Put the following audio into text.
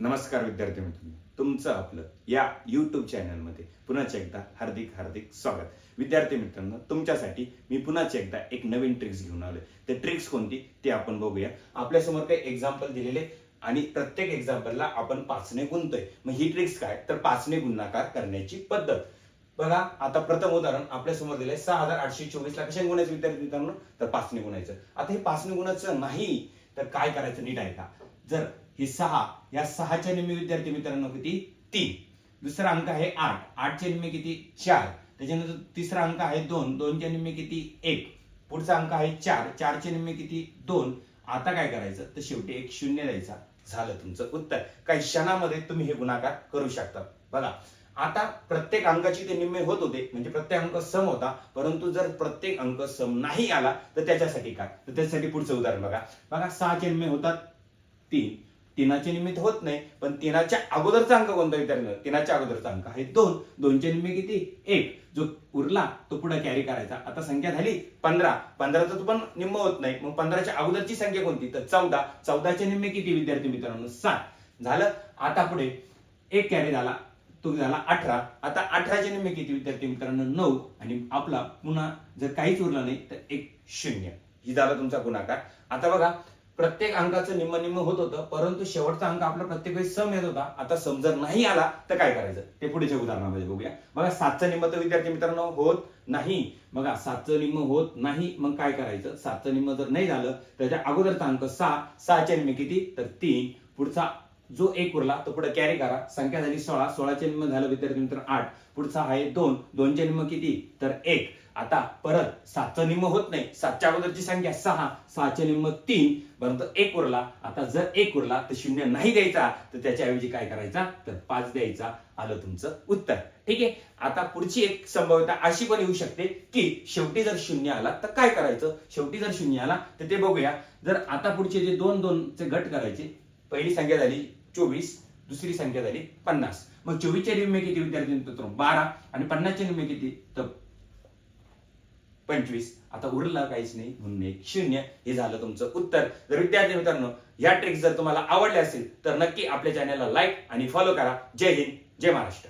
नमस्कार विद्यार्थी मित्रांनो. तुमचं आपलं या यूट्यूब चॅनलमध्ये पुन्हा एकदा हार्दिक हार्दिक स्वागत. विद्यार्थी मित्रांनो तुमच्यासाठी मी पुन्हा एकदा एक नवीन ट्रिक्स घेऊन आलोय. ते ट्रिक्स कोणती ते आपण बघूया. आपल्यासमोर काही एक्झाम्पल दिलेले आणि प्रत्येक एक्झाम्पलला आपण पाचने गुणतोय. मग ही ट्रिक्स काय? तर पाचने गुणाकार करण्याची पद्धत. बघा आता प्रथम उदाहरण आपल्यासमोर दिलंय. सहा हजार आठशे चोवीस ला कशा गुणायचं विद्यार्थी मित्रांनो? तर पाचने गुणायचं. आता हे पाचने गुणायचं नाही तर काय करायचं? नीट ऐका. जर हे सहा या सहाच्या निम्मे विद्यार्थी मित्रांनो किती? तीन. दुसरा अंक आहे आठ. आठच्या निम्मे किती? चार. त्याच्यानंतर तिसरा अंक आहे दोन. दोनच्या निम्मे किती? एक. पुढचा अंक आहे चार. चारचे निम्मे किती? दोन. आता काय करायचं? तर शेवटी एक शून्य द्यायचा. झालं तुमचं उत्तर. काही क्षणामध्ये तुम्ही हे गुणाकार करू शकता. बघा. आता प्रत्येक अंकाची ते निम्मे होत होते. म्हणजे प्रत्येक अंक सम होता. परंतु जर प्रत्येक अंक सम नाही आला तर त्याच्यासाठी काय? तर त्याच्यासाठी पुढचं उदाहरण बघा. बघा सहाचे निम्मे होतात तीन. तीनाचे निमित्त होत नाही पण तीनाच्या अगोदरचा अंक कोणता विचारलं तीनाच्या अगोदरचा अंक आहे दोन. दोनचे निम्मे किती? एक. जो उरला तो पुढे कॅरी करायचा. आता संख्या झाली पंधरा. पंधराचं पण निम्म होत नाही. मग पंधराच्या अगोदरची संख्या कोणती? तर चौदा. चौदाचे निम्मे किती विद्यार्थी मित्रांनो? सात. झालं? आता पुढे एक कॅरी झाला. तो झाला अठरा. आता अठराचे निम्मे किती विद्यार्थी मित्रांनो? नऊ. आणि आपला पुन्हा जर काहीच उरला नाही तर एक शून्य. ही झाला तुमचा गुणाकार. आता बघा प्रत्येक अंकाचं निम्म निम्म होत होतं परंतु शेवटचा अंक आपला प्रत्येक वेळेस सम येत होता. आता सम जर नाही आला तर काय करायचं? ते पुढेच्या उदाहरणामध्ये बघूया. बघा सातचं निम्म तर विद्यार्थी मित्रांनो होत नाही. बघा सातचं निम्म होत नाही. मग काय करायचं? सातचं निम्म जर नाही झालं त्याच्या अगोदरचा अंक सहा सहाच्या निम्मे किती? तर तीन. पुढचा जो एक उरला तो पुढे कॅरी करा. संख्या झाली सोळा सोळाचे निम्म झालं विद्यार्थी मित्र आठ. पुढचा आहे दोन दोनचे निम्म किती? तर एक. आता परत सातचं निम्म होत नाही. सातच्या अगोदरची संख्या सहा सहाचे निम्म तीन. परंतु एक उरला. आता जर एक उरला तर शून्य नाही द्यायचा. तर त्याच्याऐवजी काय करायचा? तर पाच द्यायचा. आलं तुमचं उत्तर. ठीक आहे? आता पुढची एक संभाव्यता अशी पण येऊ शकते की शेवटी जर शून्य आला तर काय करायचं? शेवटी जर शून्य आला तर ते बघूया. जर आता पुढचे जे दोन दोनचे गट करायचे पहिली संख्या झाली चोवीस दुसरी संख्या झाली पन्नास. मग चोवीसच्या निम्मे किती विद्यार्थी बारा आणि पन्नासच्या निम्मे किती? तर पंचवीस. आता उरला काहीच नाही म्हणून एक शून्य. हे झालं तुमचं उत्तर. जर विद्यार्थी मित्रांनो या ट्रिक्स जर तुम्हाला आवडल्या असेल तर नक्की आपल्या चॅनलला लाईक आणि फॉलो करा. जय हिंद जय महाराष्ट्र.